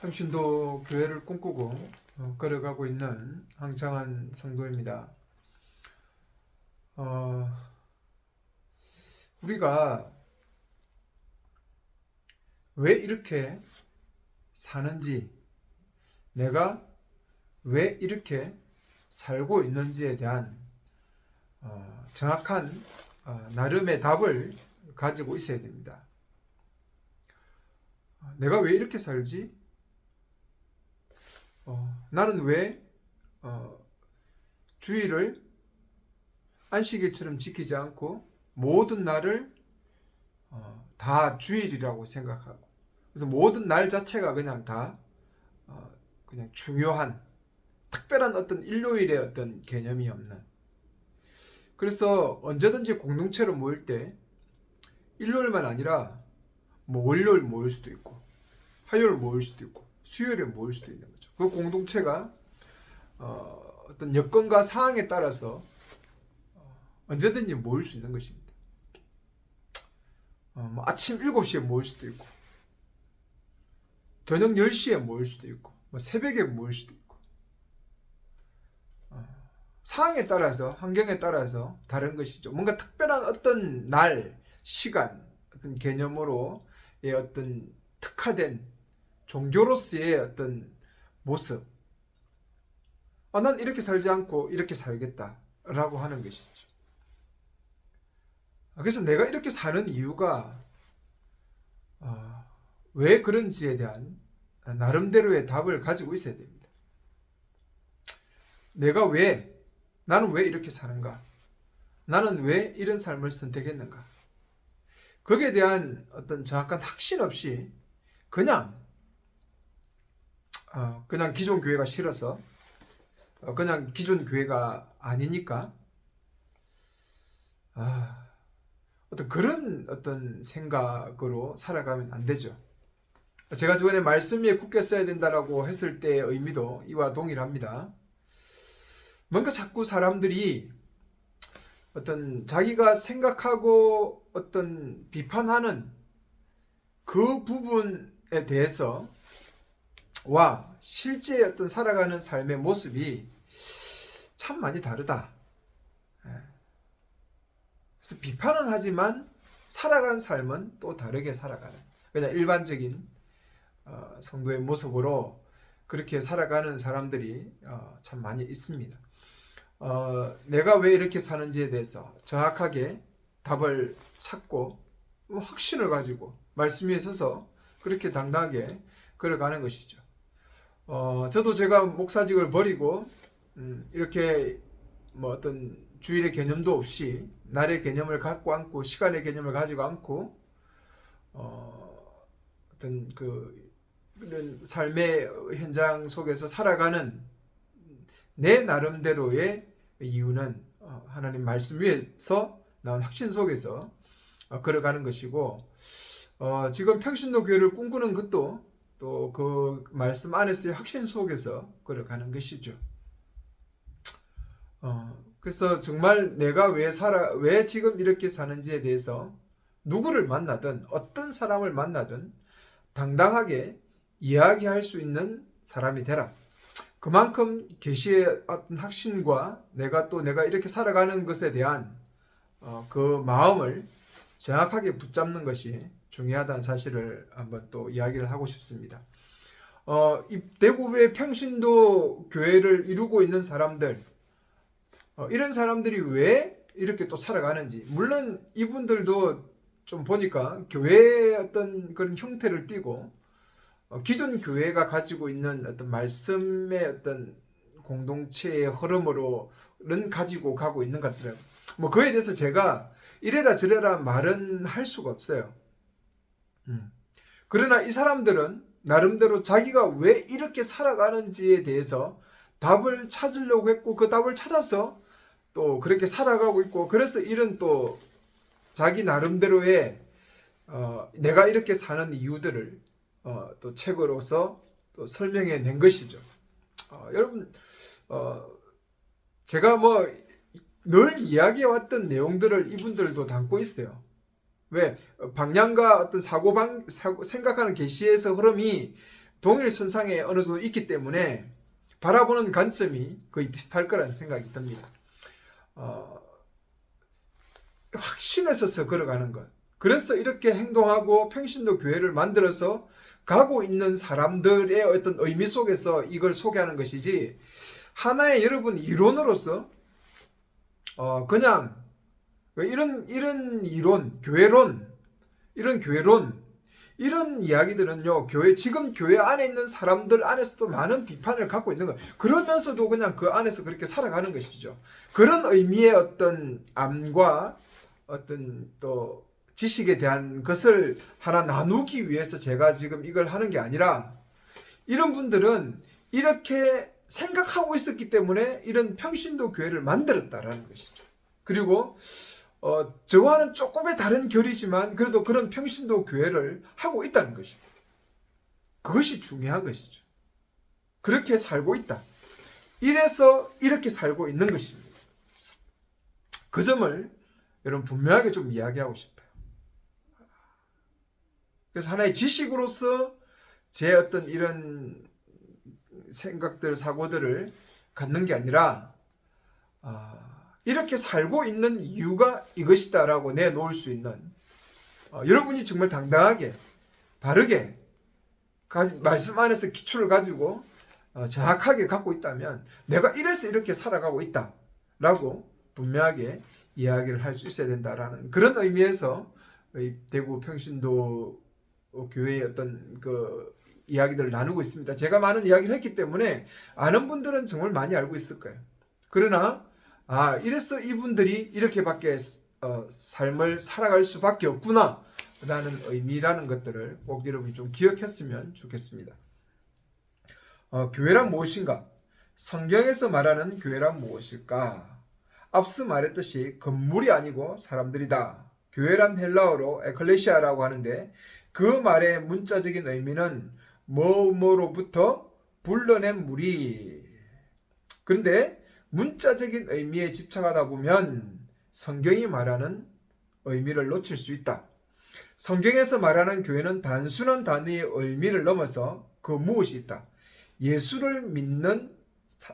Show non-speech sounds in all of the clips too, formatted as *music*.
당신도 교회를 꿈꾸고 어, 걸어가고 있는 황창한 성도입니다. 어, 우리가 왜 이렇게 사는지, 내가 왜 이렇게 살고 있는지에 대한 어, 정확한 어, 나름의 답을 가지고 있어야 됩니다. 어, 내가 왜 이렇게 살지? 어, 나는 왜 어, 주의를 안식일처럼 지키지 않고 모든 날을 어, 다 주일이라고 생각하고. 그래서 모든 날 자체가 그냥 다 어, 그냥 중요한 특별한 어떤 일요일의 어떤 개념이 없는. 그래서 언제든지 공동체로 모일 때 일요일만 아니라 뭐 월요일 모일 수도 있고 화요일 모일 수도 있고 수요일에 모일 수도 있는 거죠. 그 공동체가 어, 어떤 여건과 상황에 따라서 어, 언제든지 모일 수 있는 것입니다. 어, 뭐 아침 7시에 모일 수도 있고 저녁 10시에 모일 수도 있고 뭐 새벽에 모일 수도 있고 어, 상황에 따라서 환경에 따라서 다른 것이죠. 뭔가 특별한 어떤 날, 시간, 어떤 개념으로의 어떤 특화된 종교로서의 어떤 모습. 아, 난 이렇게 살지 않고 이렇게 살겠다라고 하는 것이죠. 아, 그래서 내가 이렇게 사는 이유가 아, 왜 그런지에 대한 나름대로의 답을 가지고 있어야 됩니다. 내가 왜, 나는 왜 이렇게 사는가? 나는 왜 이런 삶을 선택했는가? 거기에 대한 어떤 정확한 확신 없이 그냥 어, 그냥 기존 교회가 싫어서 어, 그냥 기존 교회가 아니니까 아, 어떤 그런 어떤 생각으로 살아가면 안 되죠. 제가 저번에 말씀 위에 굳게 써야 된다라고 했을 때의 의미도 이와 동일합니다. 뭔가 자꾸 사람들이 어떤 자기가 생각하고 어떤 비판하는 그 부분에 대해서 와 실제 어떤 살아가는 삶의 모습이 참 많이 다르다. 예. 그래서 비판은 하지만 살아가는 삶은 또 다르게 살아가는 그냥 일반적인 어, 성도의 모습으로 그렇게 살아가는 사람들이 어, 참 많이 있습니다. 어, 내가 왜 이렇게 사는지에 대해서 정확하게 답을 찾고 뭐 확신을 가지고 말씀 위에 서서 그렇게 당당하게 걸어가는 것이죠. 어, 저도 제가 목사직을 버리고 음, 이렇게 뭐 어떤 주일의 개념도 없이 날의 개념을 갖고 않고 시간의 개념을 가지고 않고 어, 어떤 그 이런 삶의 현장 속에서 살아가는 내 나름대로의 이유는 어, 하나님 말씀 위에서 나온 확신 속에서 어, 걸어가는 것이고 어, 지금 평신도 교회를 꿈꾸는 것도 또 그 말씀 안에서의 확신 속에서 걸어가는 것이죠. 어, 그래서 정말 내가 왜 살아 왜 지금 이렇게 사는지에 대해서 누구를 만나든 어떤 사람을 만나든 당당하게 이야기할 수 있는 사람이 되라. 그만큼 계시의 어떤 확신과 내가 또 내가 이렇게 살아가는 것에 대한 어, 그 마음을 정확하게 붙잡는 것이 중요하다는 사실을 한번 또 이야기를 하고 싶습니다. 어, 이 대구의 평신도 교회를 이루고 있는 사람들, 어, 이런 사람들이 왜 이렇게 또 살아가는지, 물론 이분들도 좀 보니까 교회의 어떤 그런 형태를 띠고, 어, 기존 교회가 가지고 있는 어떤 말씀의 어떤 공동체의 흐름으로는 가지고 가고 있는 것 같더라고요. 뭐 그에 대해서 제가 이래라 저래라 말은 할 수가 없어요. 음. 그러나 이 사람들은 나름대로 자기가 왜 이렇게 살아가는지에 대해서 답을 찾으려고 했고 그 답을 찾아서 또 그렇게 살아가고 있고 그래서 이런 또 자기 나름대로의 어, 내가 이렇게 사는 이유들을 어, 또 책으로서 또 설명해 낸 것이죠. 어, 여러분, 어, 제가 뭐 늘 이야기해 왔던 내용들을 이분들도 담고 있어요. 왜 어, 방향과 어떤 사고방 사고, 생각하는 계시에서 흐름이 동일 선상에 어느 정도 있기 때문에 바라보는 관점이 거의 비슷할 거라는 생각이 듭니다. 어, 확신에 서서 걸어가는 것. 그래서 이렇게 행동하고 평신도 교회를 만들어서 가고 있는 사람들의 어떤 의미 속에서 이걸 소개하는 것이지 하나의 여러분 이론으로서 어 그냥 이런 이런 이론 교회론 이런 교회론 이런 이야기들은요 교회 지금 교회 안에 있는 사람들 안에서도 많은 비판을 갖고 있는 거예요. 그러면서도 그냥 그 안에서 그렇게 살아가는 것이죠. 그런 의미의 어떤 암과 어떤 또 지식에 대한 것을 하나 나누기 위해서 제가 지금 이걸 하는 게 아니라 이런 분들은 이렇게 생각하고 있었기 때문에 이런 평신도 교회를 만들었다라는 것이죠. 그리고 어, 저와는 조금의 다른 결이지만 그래도 그런 평신도 교회를 하고 있다는 것입니다. 그것이 중요한 것이죠. 그렇게 살고 있다. 이래서 이렇게 살고 있는 것입니다. 그 점을 여러분 분명하게 좀 이야기하고 싶어요. 그래서 하나의 지식으로서 제 어떤 이런 생각들, 사고들을 갖는 게 아니라, 아, 이렇게 살고 있는 이유가 이것이다라고 내놓을 수 있는, 어, 여러분이 정말 당당하게, 바르게, 가- 말씀 안에서 기초를 가지고 어, 정확하게 갖고 있다면, 내가 이래서 이렇게 살아가고 있다라고 분명하게 이야기를 할 수 있어야 된다라는 그런 의미에서 이 대구 평신도 교회의 어떤 그 이야기들을 나누고 있습니다. 제가 많은 이야기를 했기 때문에 아는 분들은 정말 많이 알고 있을 거예요. 그러나 아 이래서 이분들이 이렇게밖에 어, 삶을 살아갈 수밖에 없구나 라는 의미라는 것들을 꼭 여러분이 좀 기억했으면 좋겠습니다. 어, 교회란 무엇인가? 성경에서 말하는 교회란 무엇일까? 앞서 말했듯이 건물이 아니고 사람들이다. 교회란 헬라어로 에클레시아라고 하는데 그 말의 문자적인 의미는 뭐뭐로부터 불러낸 무리. 그런데 문자적인 의미에 집착하다 보면 성경이 말하는 의미를 놓칠 수 있다. 성경에서 말하는 교회는 단순한 단어의 의미를 넘어서 그 무엇이 있다. 예수를 믿는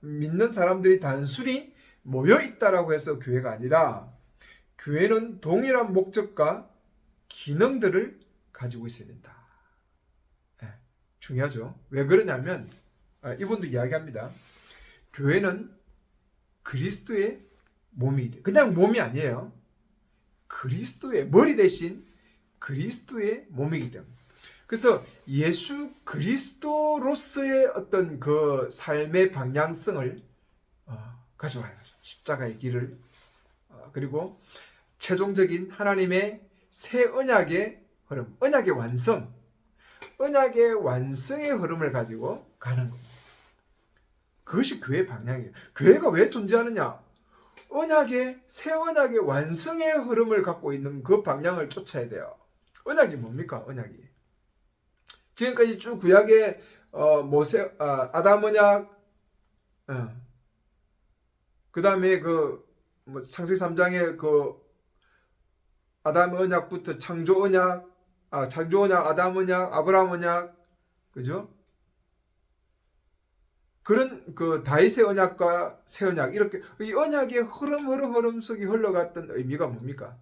믿는 사람들이 단순히 모여 있다라고 해서 교회가 아니라 교회는 동일한 목적과 기능들을 가지고 된다. 네, 중요하죠. 왜 그러냐면 아, 이분도 이야기합니다. 교회는 그리스도의 몸이 돼. 그냥 몸이 아니에요. 그리스도의 머리 대신 그리스도의 몸이기 때문에. 그래서 예수 그리스도로서의 어떤 그 삶의 방향성을 어, 가져와야죠. 십자가의 길을 어, 그리고 최종적인 하나님의 새 언약의 흐름, 언약의 완성, 언약의 완성의 흐름을 가지고 가는 겁니다. 그것이 교회 방향이에요. 교회가 왜 존재하느냐? 언약의 새 언약의 완성의 흐름을 갖고 있는 그 방향을 쫓아야 돼요. 언약이 뭡니까? 언약이 지금까지 쭉 구약의 어, 모세 아, 아담 언약, 어. 그 다음에 그뭐 창세기 3장의 그 아담 언약부터 창조 언약, 아, 창조 언약, 아담 언약, 아브라함 언약, 그죠? 그런 그 다윗의 언약과 새 언약 이렇게 이 언약의 흐름 흐름 흐름 속에 흘러갔던 의미가 뭡니까?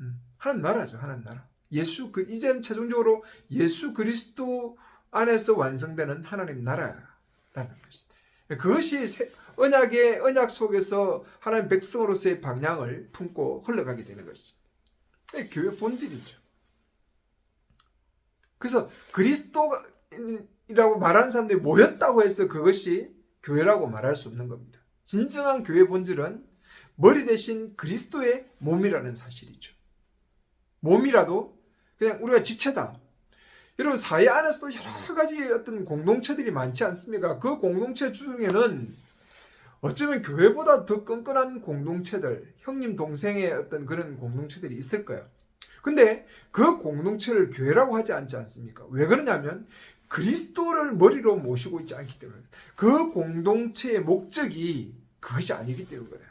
음, 하나님 나라죠, 하나님 나라. 예수 그 이젠 최종적으로 예수 그리스도 안에서 완성되는 하나님 나라라는 것이다. 그것이 새, 언약의 언약 속에서 하나님 백성으로서의 방향을 품고 흘러가게 되는 것이 교회 본질이죠. 그래서 그리스도 라고 말하는 사람들이 모였다고 해서 그것이 교회라고 말할 수 없는 겁니다. 진정한 교회 본질은 머리 대신 그리스도의 몸이라는 사실이죠. 몸이라도 그냥 우리가 지체다. 여러분 사회 안에서도 여러 가지 어떤 공동체들이 많지 않습니까? 그 공동체 중에는 어쩌면 교회보다 더 끈끈한 공동체들, 형님 동생의 어떤 그런 공동체들이 있을 거예요. 근데 그 공동체를 교회라고 하지 않지 않습니까? 왜 그러냐면 그리스도를 머리로 모시고 있지 않기 때문에 그 공동체의 목적이 그것이 아니기 때문에 그래요.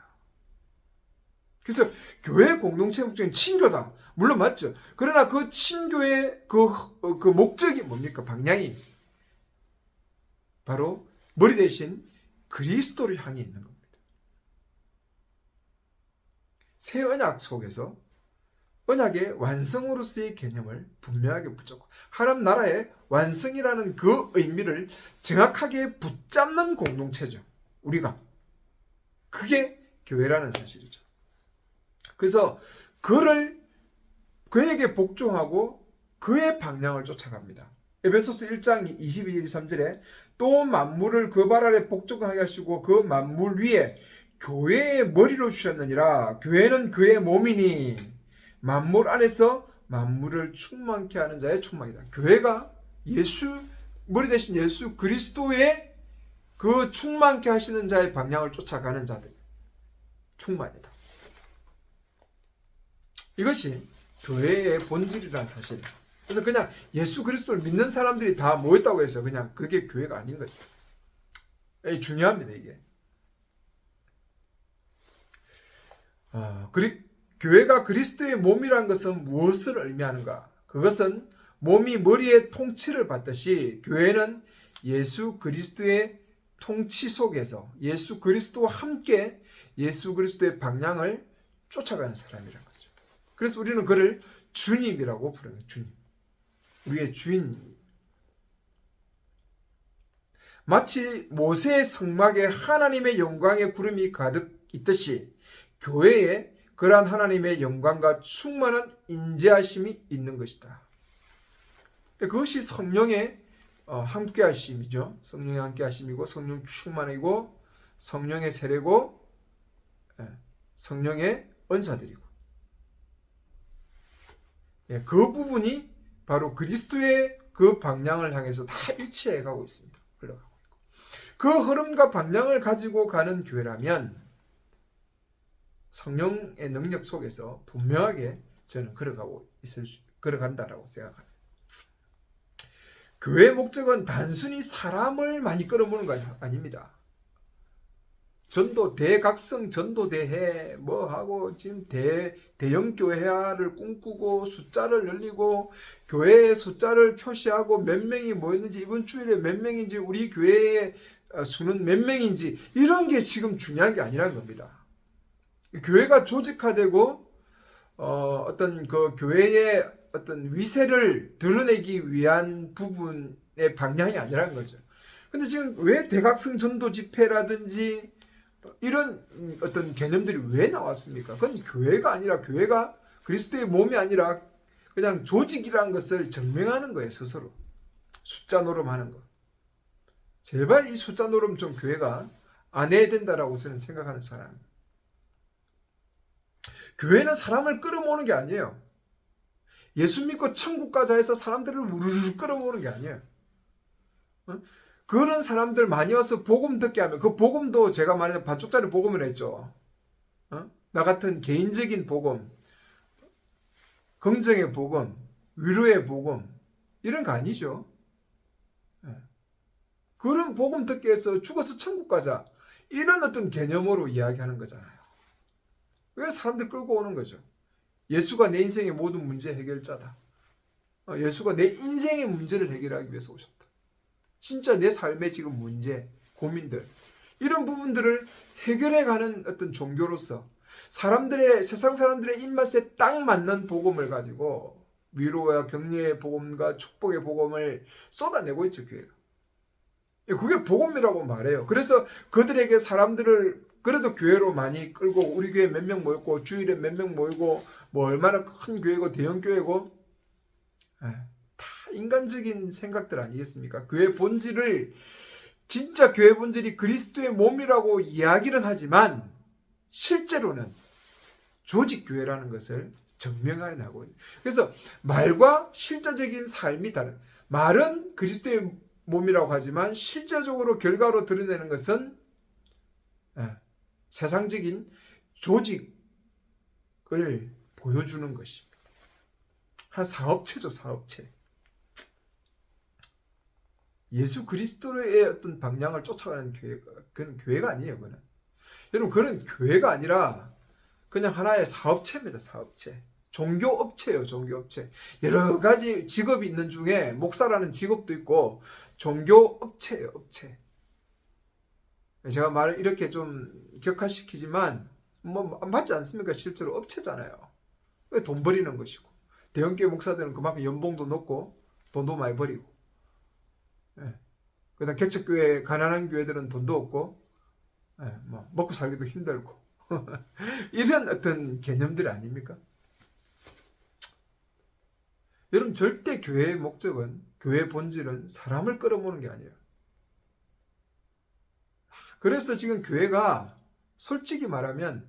그래서 교회 공동체 목적은 친교다. 물론 맞죠. 그러나 그 친교의 그, 어, 그 목적이 뭡니까? 방향이 바로 머리 대신 그리스도를 향해 있는 겁니다. 새 언약 속에서 언약의 완성으로서의 개념을 분명하게 붙잡고 하나님 나라의 완성이라는 그 의미를 정확하게 붙잡는 공동체죠. 우리가 그게 교회라는 사실이죠. 그래서 그를 그에게 복종하고 그의 방향을 쫓아갑니다. 에베소서 1장 22, 23절에 또 만물을 그 발 아래 복종하게 하시고 그 만물 위에 교회의 머리로 주셨느니라. 교회는 그의 몸이니 만물 안에서 만물을 충만케 하는 자의 충만이다. 교회가 예수 머리 대신 예수 그리스도의 그 충만케 하시는 자의 방향을 쫓아가는 자들. 충만이다. 이것이 교회의 본질이라는 사실. 그래서 그냥 예수 그리스도를 믿는 사람들이 다 모였다고 해서 그냥 그게 교회가 아닌 거죠. 이 중요합니다, 이게. 아, 그리, 교회가 그리스도의 몸이란 것은 무엇을 의미하는가? 그것은 몸이 머리의 통치를 받듯이 교회는 예수 그리스도의 통치 속에서 예수 그리스도와 함께 예수 그리스도의 방향을 쫓아가는 사람이란 거죠. 그래서 우리는 그를 주님이라고 부르는 주님. 우리의 주인. 마치 모세의 성막에 하나님의 영광의 구름이 가득 있듯이 교회에 그러한 하나님의 영광과 충만한 인재하심이 있는 것이다. 그것이 성령의 어, 함께하심이죠. 성령의 함께하심이고 성령 충만이고 성령의 세례고 예, 성령의 은사들이고 예, 그 부분이 바로 그리스도의 그 방향을 향해서 다 일치해 가고 있습니다. 흘러가고 있고 그 흐름과 방향을 가지고 가는 교회라면 성령의 능력 속에서 분명하게 저는 걸어가고 있을 수, 걸어간다라고 생각합니다. 교회의 목적은 단순히 사람을 많이 끌어모는 거 아닙니다. 전도 대각성 전도 대회 뭐 하고 지금 대 대형 교회화를 꿈꾸고 숫자를 늘리고 교회의 숫자를 표시하고 몇 명이 모였는지 이번 주일에 몇 명인지 우리 교회의 수는 몇 명인지 이런 게 지금 중요한 게 아니라는 겁니다. 교회가 조직화되고 어, 어떤 그 교회의 어떤 위세를 드러내기 위한 부분의 방향이 아니라는 거죠. 근데 지금 왜 대각성 전도 집회라든지 이런 어떤 개념들이 왜 나왔습니까? 그건 교회가 아니라 교회가 그리스도의 몸이 아니라 그냥 조직이라는 것을 증명하는 거예요, 스스로. 숫자 노름하는 거. 제발 이 숫자 노름 좀 교회가 안 해야 된다라고 저는 생각하는 사람입니다. 교회는 사람을 끌어모으는 게 아니에요. 예수 믿고 천국 가자 해서 사람들을 우르르 끌어모으는 게 아니에요. 어? 그런 사람들 많이 와서 복음 듣게 하면 그 복음도 제가 말해서 반쪽짜리 복음을 했죠. 어? 나 같은 개인적인 복음, 긍정의 복음, 위로의 복음 이런 거 아니죠. 예. 그런 복음 듣게 해서 죽어서 천국 가자 이런 어떤 개념으로 이야기하는 거잖아요. 왜 사람들 끌고 오는 거죠? 예수가 내 인생의 모든 문제 해결자다. 어, 예수가 내 인생의 문제를 해결하기 위해서 오셨다. 진짜 내 삶의 지금 문제, 고민들 이런 부분들을 해결해가는 어떤 종교로서 사람들의 세상 사람들의 입맛에 딱 맞는 복음을 가지고 위로와 격려의 복음과 축복의 복음을 쏟아내고 있죠 교회가. 그게 복음이라고 말해요. 그래서 그들에게 사람들을 그래도 교회로 많이 끌고 우리 교회 몇 명 모였고 주일에 몇 명 모이고 뭐 얼마나 큰 교회고 대형 교회고 예, 다 인간적인 생각들 아니겠습니까? 교회 본질을 진짜 교회 본질이 그리스도의 몸이라고 이야기는 하지만 실제로는 조직 교회라는 것을 있는. 그래서 말과 실제적인 삶이 다른. 말은 그리스도의 몸이라고 하지만 실제적으로 결과로 드러내는 것은 예, 세상적인 조직을 보여주는 것입니다. 한 사업체죠, 사업체. 예수 그리스도의 어떤 방향을 쫓아가는 교회가, 그건 교회가 아니에요, 그는. 여러분, 그는 교회가 아니라 그냥 하나의 사업체입니다. 사업체. 종교업체예요. 종교업체. 여러 가지 직업이 있는 중에 목사라는 직업도 있고 종교업체예요. 업체. 제가 말을 이렇게 좀 격화시키지만 뭐 맞지 않습니까? 실제로 업체잖아요. 왜돈 버리는 것이고 대형교회 목사들은 그만큼 연봉도 높고 돈도 많이 버리고 예. 그다음 개척교회 가난한 교회들은 돈도 없고 예, 뭐 먹고 살기도 힘들고 *laughs* 이런 어떤 개념들 아닙니까? 여러분 절대 교회의 목적은 교회의 본질은 사람을 끌어모는 게 아니에요. 그래서 지금 교회가 솔직히 말하면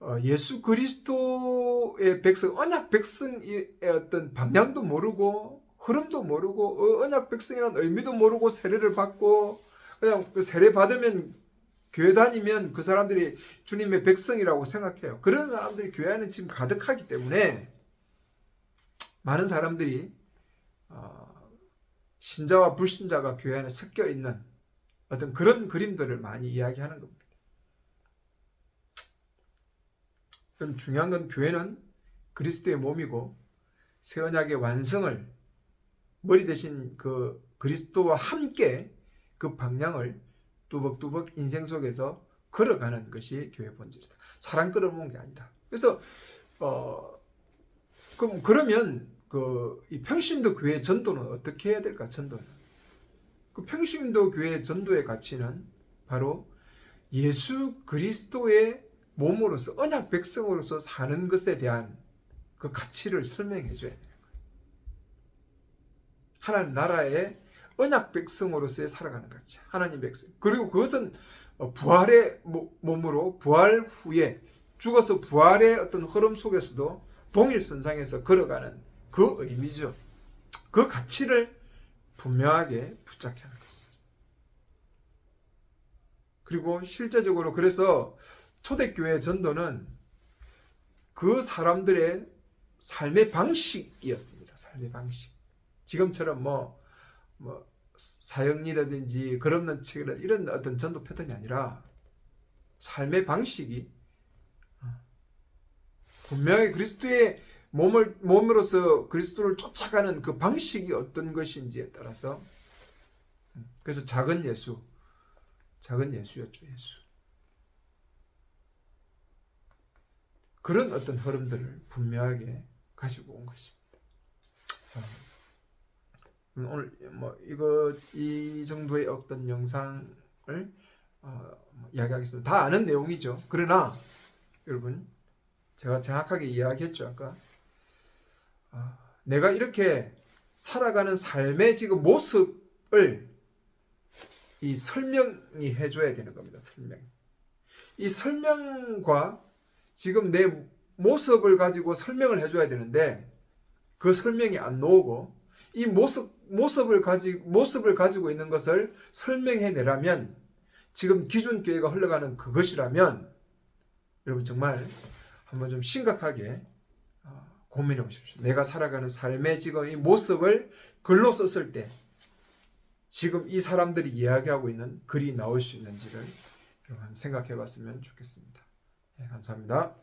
어, 예수 그리스도의 백성, 언약 백성의 어떤 방향도 모르고 흐름도 모르고 어, 언약 백성이라는 의미도 모르고 세례를 받고 그냥 그 세례 받으면 교회 다니면 그 사람들이 주님의 백성이라고 생각해요. 그런 사람들이 교회 안에 지금 가득하기 때문에 많은 사람들이 어, 신자와 불신자가 교회 안에 섞여 있는 어떤 그런 그림들을 많이 이야기하는 겁니다. 그럼 중요한 건 교회는 그리스도의 몸이고 새 언약의 완성을 머리 대신 그 그리스도와 함께 그 방향을 뚜벅뚜벅 인생 속에서 걸어가는 것이 교회 본질이다. 사람 끌어모은 게 아니다. 그래서 어 그럼 그러면 그 이 평신도 교회 전도는 어떻게 해야 될까? 전도는 그 평신도 교회 전도의 가치는 바로 예수 그리스도의 몸으로서 언약 백성으로서 사는 것에 대한 그 가치를 설명해 줘야 돼요. 하나님 나라의 언약 백성으로서의 살아가는 가치. 하나님 백성. 그리고 그것은 어, 부활의 모- 몸으로 부활 후에 죽어서 부활의 어떤 흐름 속에서도 동일 선상에서 걸어가는 그 의미죠. 그 가치를 분명하게 붙잡게 하는 것이죠. 그리고 실제적으로 그래서 초대교회 전도는 그 사람들의 삶의 방식이었습니다. 삶의 방식. 지금처럼 뭐, 뭐, 사형리라든지 그런는 책이라 이런 어떤 전도 패턴이 아니라 삶의 방식이 어, 분명히 그리스도의 몸을, 몸으로서 그리스도를 쫓아가는 그 방식이 어떤 것인지에 따라서 음, 그래서 작은 예수, 작은 예수였죠, 예수. 그런 어떤 흐름들을 분명하게 가지고 온 것입니다. 음, 오늘 뭐 이거 이 정도의 어떤 영상을 어, 뭐 이야기하겠습니다. 다 아는 내용이죠. 그러나 여러분 제가 정확하게 이야기했죠 아까 아, 내가 이렇게 살아가는 삶의 지금 모습을 이 설명이 해줘야 되는 겁니다. 설명. 이 설명과 지금 내 모습을 가지고 설명을 해줘야 되는데 그 설명이 안 나오고 이 모습 모습을 가지 모습을 가지고 있는 것을 설명해 내라면 지금 기존 교회가 흘러가는 그것이라면 여러분 정말 한번 좀 심각하게 어, 고민해 보십시오. 내가 살아가는 삶의 지금 이 모습을 글로 썼을 때 지금 이 사람들이 이야기하고 있는 글이 나올 수 있는지를 생각해 봤으면 좋겠습니다. 네, 감사합니다.